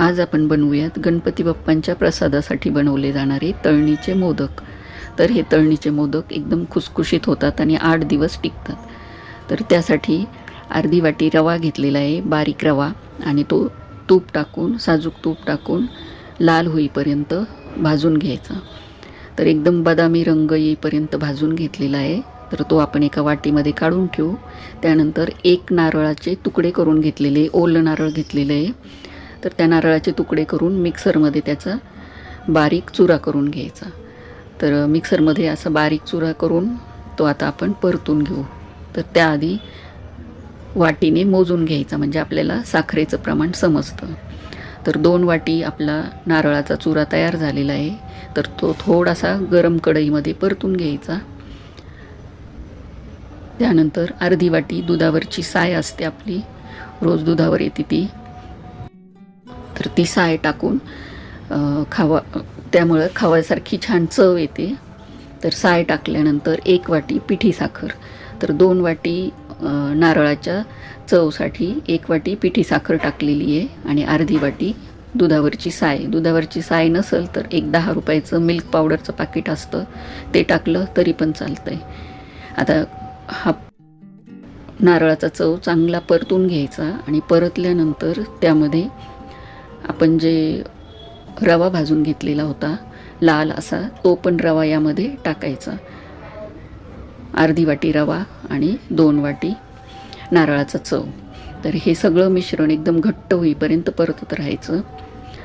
आज आपण बनवूयात गणपती बाप्पांच्या प्रसादासाठी बनवले जाणारे तळणीचे मोदक. तर हे तळणीचे मोदक एकदम खुसखुशीत होतात आणि आठ दिवस टिकतात. तर त्यासाठी अर्धी वाटी रवा घेतलेला आहे बारीक रवा आणि तो तूप टाकून साजूक तूप टाकून लाल होईपर्यंत भाजून घ्यायचा. तर एकदम बदामी रंग येईपर्यंत भाजून घेतलेला आहे. तर तो आपण एका वाटीमध्ये काढून ठेवू. त्यानंतर एक नारळाचे तुकडे करून घेतलेले ओलं नारळ घेतलेलं आहे. तर त्या नारळाचे तुकडे करून मिक्सरमध्ये त्याचा बारीक चुरा करून घ्यायचा. तर मिक्सरमध्ये असा बारीक चुरा करून तो आता आपण परतून घेऊ. तर त्याआधी वाटीने मोजून घ्यायचा म्हणजे आपल्याला साखरेचं प्रमाण समजतं. तर दोन वाटी आपला नारळाचा चुरा तयार झालेला आहे. तर तो थोडासा गरम कढईमध्ये परतून घ्यायचा. त्यानंतर अर्धी वाटी दुधावरची साय असते आपली. रोज दुधावर येते ती. तर ती साय टाकून खावा त्यामुळं खावासारखी छान चव येते. तर साय टाकल्यानंतर एक वाटी पिठी साखर तर दोन वाटी नारळाच्या चवसाठी एक वाटी पिठी साखर टाकलेली आहे आणि अर्धी वाटी दुधावरची साय. दुधावरची साय नसेल तर एक दहा रुपयाचं मिल्क पावडरचं पाकिट असतं. ते टाकलं तरी पण चालतं आहे आता हा नारळाचा चव चांगला परतून घ्यायचा आणि परतल्यानंतर त्यामध्ये आपण जे रवा भाजून घेतलेला होता लाल असा तो पण रवा यामध्ये टाकायचा. अर्धी वाटी रवा आणि दोन वाटी नारळाचा चव. तर हे सगळं मिश्रण एकदम घट्ट होईपर्यंत परतत राहायचं.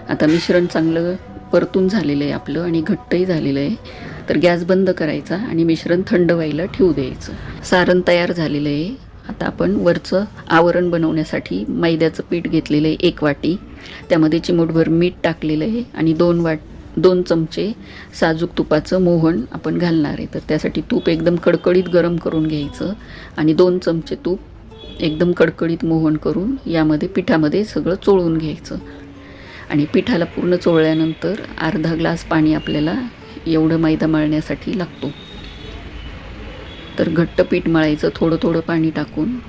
आता मिश्रण चांगलं परतून झालेलं आहे आपलं आणि घट्टही झालेलं आहे. तर गॅस बंद करायचा आणि मिश्रण थंड व्हायला ठेवू द्यायचं. सारण तयार झालेलं आहे. आता आपण वरचं आवरण बनवण्यासाठी मैद्याचं पीठ घेतलेलं आहे एक वाटी. त्यामध्ये चिमूटभर मीठ टाकलेलं आहे आणि दोन वाट दोन चमचे साजूक तुपाचं मोहन आपण घालणार आहे. तर त्यासाठी तूप एकदम कडकडीत गरम करून घ्यायचं आणि दोन चमचे तूप एकदम कडकडीत मोहन करून यामध्ये पिठामध्ये सगळं चोळून घ्यायचं. आणि पिठाला पूर्ण चोळल्यानंतर अर्धा ग्लास पाणी आपल्याला एवढं मैदा मळण्यासाठी लागतो. तर घट्ट पीठ मळायचं थोडं थोडं पाणी टाकून.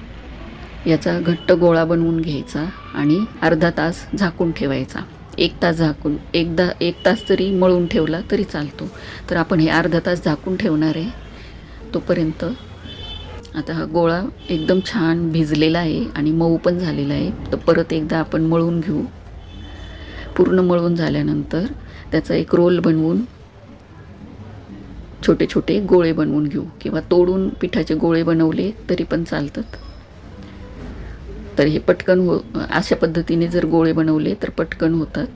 याचा घट्ट गोळा बनवून घ्यायचा आणि अर्धा तास झाकून ठेवायचा. एक तास झाकून एकदा एक तास तरी मळून ठेवला तरी चालतो. तर आपण हे अर्धा तास झाकून ठेवणार आहे. तोपर्यंत आता हा गोळा एकदम छान भिजलेला आहे आणि मऊ पण झालेला आहे. तर परत एकदा आपण मळून घेऊ. पूर्ण मळून झाल्यानंतर त्याचा एक रोल बनवून छोटे छोटे गोळे बनवून घेऊ किंवा तोडून पिठाचे गोळे बनवले तरी पण चालतात. तर हे पटकन हो अशा पद्धतीने जर गोळे बनवले तर पटकन होतात.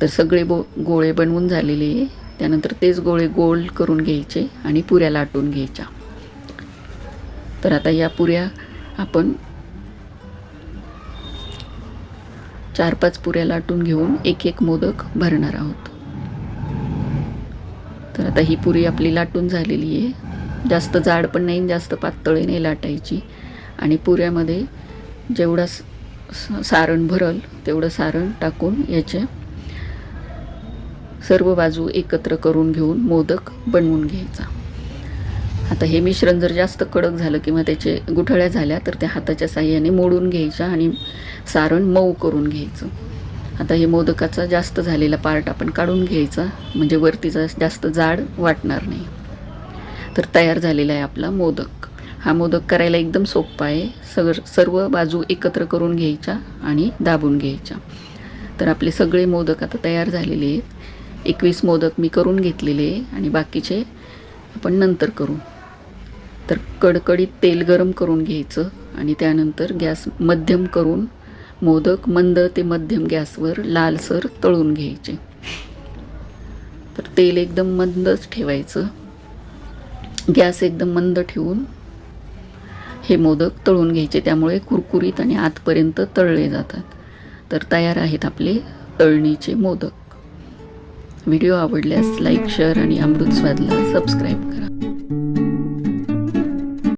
तर सगळे बो गोळे बनवून झालेले आहे. त्यानंतर तेच गोळे गोल करून घ्यायचे आणि पुऱ्या लाटून घ्यायच्या. तर आता या पुऱ्या आपण चार पाच पुऱ्या लाटून घेऊन एक एक मोदक भरणार आहोत. तर आता ही पुरी आपली लाटून झालेली आहे. जास्त जाड पण नाही जास्त पातळी नाही लाटायची. आणि पुऱ्यामध्ये जेवढा स- स- सारण भरल तेवढं सारण टाकून याच्या सर्व बाजू एकत्र करून घेऊन मोदक बनवून घ्यायचा. आता हे मिश्रण जर जास्त कडक झालं किंवा त्याचे गुठळ्या झाल्या तर त्या हाताच्या साह्याने मोडून घ्यायच्या आणि सारण मऊ करून घ्यायचं. आता हे मोदकाचा जास्त झालेला पार्ट आपण काढून घ्यायचा. म्हणजे वरतीचा जास्त जाड वाटणार नाही. तर तयार झालेला आहे आपला मोदक. हा मोदक करायला एकदम सोपा आहे. सग सर्व बाजू एकत्र करून घ्यायच्या आणि दाबून घ्यायच्या. तर आपले सगळे मोदक आता तयार झालेले आहेत. एकवीस मोदक मी करून घेतलेले आहे आणि बाकीचे आपण नंतर करू. तर कडकडीत तेल गरम करून घ्यायचं आणि त्यानंतर गॅस मध्यम करून मोदक मंद ते मध्यम गॅसवर लालसर तळून घ्यायचे. तर तेल एकदम मंदच ठेवायचं. गॅस एकदम मंद ठेवून हे मोदक तळून घ्यायचे. त्यामुळे कुरकुरीत आणि आतपर्यंत तळले जातात. तर तयार आहेत आपले तळणीचे मोदक. व्हिडिओ आवडल्यास लाईक शेअर आणि अमृत स्वादला सबस्क्राईब करा.